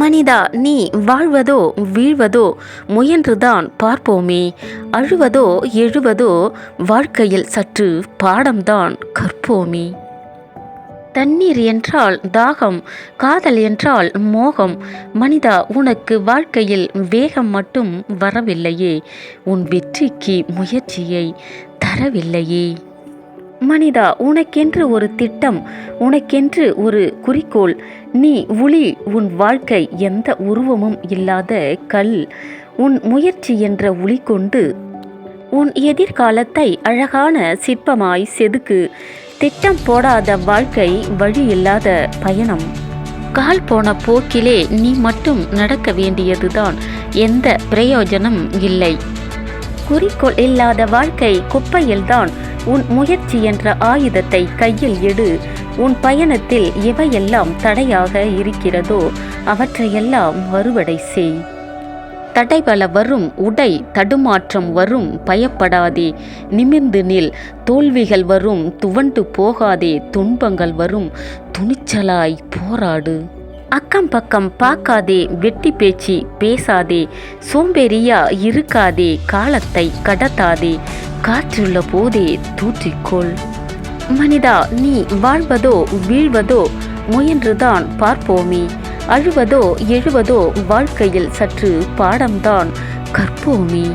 மனிதா நீ வாழ்வதோ வீழ்வதோ முயன்றுதான் பார்ப்போமே. அழுவதோ எழுவதோ வாழ்க்கையில் சற்று பாடம்தான் கற்போமே. தண்ணீர் என்றால் தாகம் காதல் என்றால் மோகம். மனிதா உனக்கு வாழ்க்கையில் வேகம் மட்டும் வரவில்லையே. உன் வெற்றிக்கு முயற்சியை தரவில்லையே. மனிதா உனக்கென்று ஒரு திட்டம் உனக்கென்று ஒரு குறிக்கோள். நீ உளி உன் வாழ்க்கை எந்த உருவமும் இல்லாத கல். உன் முயற்சி என்ற ஒளி கொண்டு உன் எதிர்காலத்தை அழகான சிற்பமாய் செதுக்கு. திட்டம் போடாத வாழ்க்கை வழி இல்லாத பயணம். கால் போன போக்கிலே நீ மட்டும் நடக்க வேண்டியதுதான். எந்த பிரயோஜனம் இல்லை. குறிக்கோள் இல்லாத வாழ்க்கை குப்பையில்தான். உன் முயற்சி என்ற ஆயுதத்தை கையில் எடு. உன் பயணத்தில் எவையெல்லாம் தடையாக இருக்கிறதோ அவற்றையெல்லாம் வருவடை செய். தடைபல வரும் உடை தடுமாற்றம் வரும் பயப்படாதே. நிமிர்ந்து நில் தோல்விகள் வரும் துவண்டு போகாதே. துன்பங்கள் வரும் துணிச்சலாய் போராடு. அக்கம் பக்கம் பார்க்காதே வெட்டி பேச்சு பேசாதே. சோம்பேறியா இருக்காதே காலத்தை கடத்தாதே. காற்றுள்ள போதே தூற்றிக்கொள். மனிதா நீ வாழ்வதோ வீழ்வதோ முயன்றுதான் பார்ப்போமே. அழுவதோ எழுவதோ வாழ்க்கையில் சற்று பாடம்தான் கற்போமே.